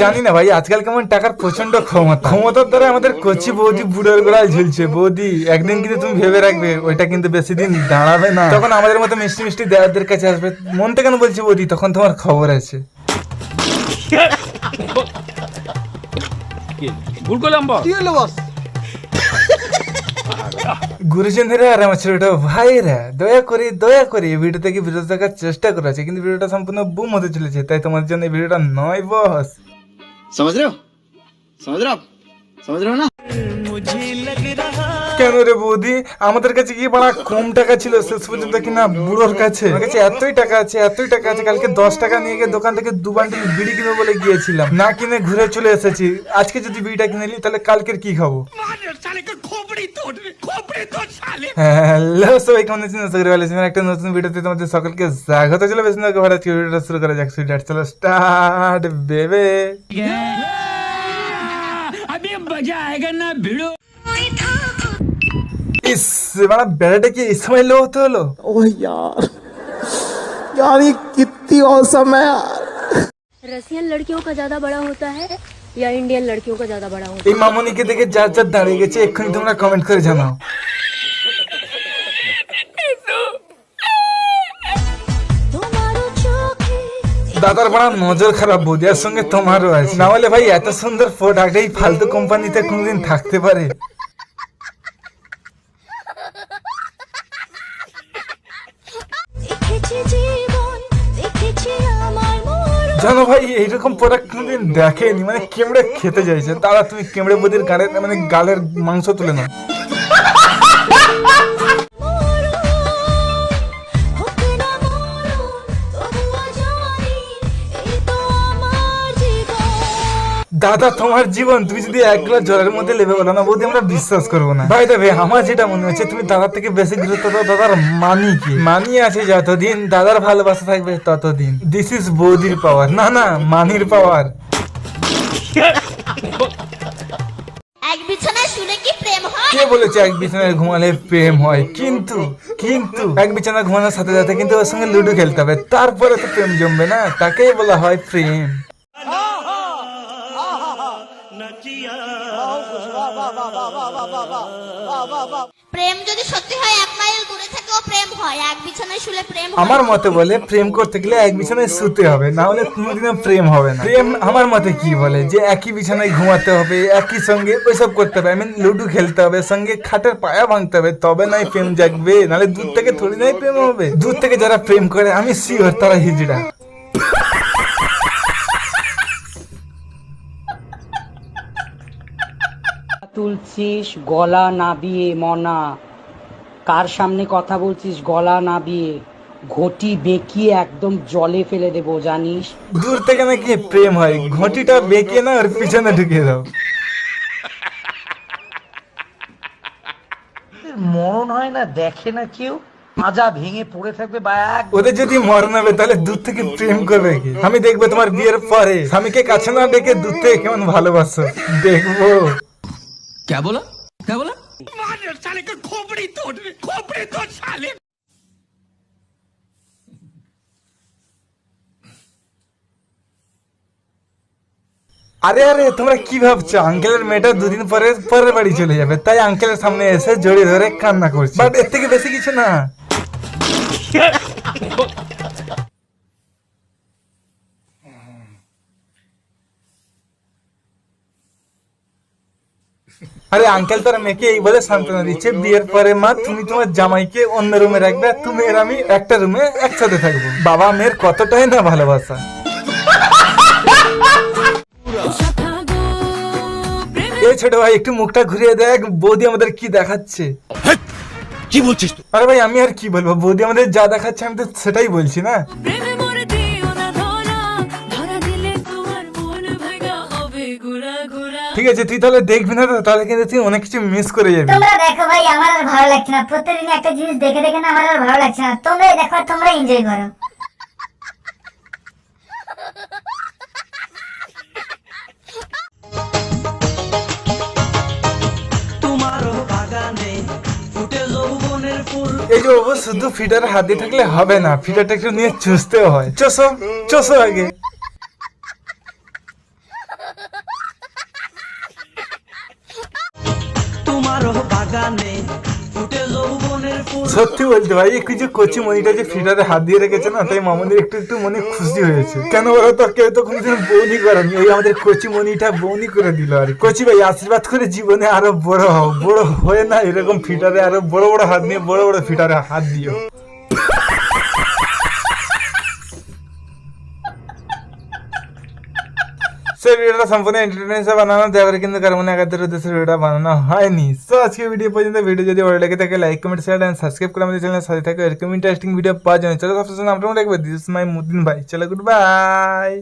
জানি না ভাই আজকাল কেমন টাকার প্রচণ্ড ক্ষমতা। ক্ষমতার দ্বারা আমাদের কচি বৌদি বুড়োর গোড়ায় ঝুলছে। বৌদি একদিন কিন্তু তুমি ভেবে রাখবে ওইটা কিন্তু বেশি দিন দাঁড়াবে না। তখন আমাদের মতো মিষ্টি মিষ্টি দেওয়াদের কাছে আসবে। মন থেকে কেন বলছি বৌদি তখন তোমার খবর আছে। গুরুজনেরা আর আমার ছোট ভাইরা দয়া করে দয়া করে এই ভিডিও থেকে বিরত থাকার চেষ্টা করেছে কিন্তু ভিডিওটা সম্পূর্ণ বুম হতে চলেছে তাই তোমার জন্য এই ভিডিওটা নয় বস। समझ रहे हो? समझ रहे हो आप? समझ रहे हो ना? কেন রে বৌদি আমাদের কাছে কি বড় কম টাকা ছিল শেষ পর্যন্ত কিনা বুড়োর কাছে আমার কাছে এতই টাকা আছে এতই টাকা আছে কালকে দশ টাকা নিয়ে গিয়ে দোকান থেকে দু বান্ডিল বিড়ি কিনে বলে গিয়েছিলাম না কিনে ঘুরে চলে এসেছি আজকে যদি বিড়িটা কিনে নিই তাহলে কালকের কি খাবো হ্যালো সবাই কেমন আছেন আশা করি ভালো আছেন একটা নতুন ভিডিওতে তোমাদের সকলকে স্বাগত ছিল বেশ না ঘরে আজকে ভিডিওটা শুরু করা যাক সুইটার চলো স্টার্ট বেবে अभी मजा आएगा ना भिड़ो ইস মানে বেড়াটা কি এই সময় লো হতে হলো ओह यार यार ये कितनी औसम है यार रसियन लड़कियों का ज्यादा बड़ा होता है या इंडियन लड़कियों का ज्यादा बड़ा होता এই মামনিকে দেখে যার যার দাঁড়িয়ে গেছে এক্ষুনি তোমরা কমেন্ট করে জানাও তোমারও চোখে দাদার বড় নজর খারাপ বৌদিয়ার সঙ্গে তোমারও আছে না হলে ভাই এত সুন্দর প্রোডাক্ট এই ফালতু কোম্পানিতে কোনোদিন থাকতে পারে জানো ভাই এইরকম প্রোডাক্ট কোনোদিন দেখেনি মানে কেমড়ে খেতে চাইছে। তারা তুমি কেমড়ে বদির গালের মানে গালের মাংস তুলে নাও। দাদা তোমার জীবন তুমি যদি এক গ্লাস জলের মধ্যে লেবে বলো না বৌদি আমরা বিশ্বাস করব না। ভাই দেবে আমার যেটা মনে হচ্ছে তুমি দাদার থেকে বেশি গুরুত্ব দাও দাদার মানি কি? মানি আছে যতদিন দাদার ভালোবাসা থাকবে ততদিন। দিস ইজ বৌদির পাওয়ার না না মানির পাওয়ার এক বিছানায় শুলে কি প্রেম হয়? কে বলেছে এক বিছানায় ঘুমালে প্রেম হয়? কিন্তু কিন্তু এক বিছানা ঘুমানোর সাথে সাথে কিন্তু ওর সঙ্গে লুডো খেলতে হবে। তারপরে তো প্রেম জমবে না তাকেই বলা হয় প্রেম। প্রেম যদি সত্যি হয়, এক মাইল দূরে থেকেও প্রেম হয়, এক বিছানায় শুলে প্রেম আমার মতে বলে, প্রেম করতে গেলে এক বিছানায় শুতে হবে, না হলে কোনোদিনও প্রেম হবে না। প্রেম আমার মতে কি বলে, যে একই বিছানায় ঘুমাতে হবে, একই সঙ্গে ওইসব করতে হবে আই মিন লুডো খেলতে হবে, সঙ্গে খাটের পায়া ভাঙতে হবে, তবে নাই প্রেম জাগবে, নাহলে দূর থেকে থোড়ি নাই প্রেম হবে। দূর থেকে যারা প্রেম করে, আমি শিওর তারা হিজড়া। তুলছিস গলা নাবিয়ে মনা। কার সামনে কথা বলছিস গলা নাবিয়ে। ঘটি বেঁকিয়ে একদম জলে ফেলে দেবো জানিস? দূর থেকে নাকি প্রেম হয়। ঘটিটা বেঁকে না ওর পিছনে ঢুকিয়ে দাও। মরণ হয় না দেখে না কেউ? মাজা ভেঙে পড়ে থাকবে বা এক ওদের যদি মরণ হবে তাহলে দূর থেকে প্রেম করবে কি? আমি দেখব তোমার বিয়ের পরে। স্বামীকে কাছে না ডেকে দূর থেকে কেমন ভালোবাসো। দেখব। क्या बोला क्या बोला साले का खोपड़ी तोड़ खोपड़ी तोड़ साले আরে আরে তোমরা কি ভাবছো আঙ্কেলের মেয়েটা দুদিন পরে পরের বাড়ি চলে যাবে তাই আঙ্কেলের সামনে এসে জড়িয়ে ধরে কান্না করছে বাট এর থেকে বেশি কিছু না আরে আঙ্কেল তার মেয়েকে এই বলে সান্ত্বনা দিচ্ছে বিয়ের পরে মা তুমি তোমার জামাইকে অন্য রুমে রাখবে তুমি আর আমি একটা রুমে একসাথে থাকব। বাবা মেয়ের কতটাই না ভালোবাসা। এই ছোট ভাই একটু মুখটা ঘুরিয়ে দেখ বৌদি আমাদের কি দেখাচ্ছে? কি বলছিস আরে ভাই আমি আর কি বলব? বৌদি আমাদের যা দেখাচ্ছে আমি তো সেটাই বলছি না। ঠিক আছে তুই তাহলে দেখবি না তো তাহলে কিন্তু তুই অনেক কিছু মিস করে যাবি। তোমরা দেখো ভাই আমার আর ভালো লাগছে না। প্রত্যেকদিন একটা জিনিস দেখে দেখে না আমার আর ভালো লাগছে না। তোমরাই দেখো আর তোমরা এনজয় করো। এই যে শুধু ফিটার হাত দিয়ে থাকলে হবে না ফিটারটা একটু নিয়ে চুষতেও হয়। চষো চষো আগে। সত্যি বলতে ভাই কিছু কচি মনিটা যে ফিটারে হাত দিয়ে রেখেছে না, তাই মামনির একটু একটু মনে খুশি হয়েছে। কেন বলো তো, কেউ তো কোনোদিন বৌনি করেনি। এই আমাদের কচি মনিটা বৌনি করে দিল আর। কচি ভাই, আশীর্বাদ করে জীবনে আরও বড় হও। বড় হয়ে না এরকম ফিটারে আরও বড় বড় হাত নিয়ে বড় বড় ফিটারে হাত দিও। সে ভিডিওটা সম্পূর্ণ এন্টারটেনমেন্ট বানানো দয়া কিন্তু কারণ একাত্তর উদ্দেশ্যে ভিডিওটা বানানো হয়নি সো আজকে ভিডিও পর্যন্ত ভিডিও যদি ভালো লাগে থাকে like comment share and subscribe করে আমাদের চ্যানেল সাথে থাকে এরকম ইন্টারেস্টিং ভিডিও পাওয়ার জন্য চলো সবসময় আমরা দেখবে দিস মাই মুদিন ভাই চলো গুড বাই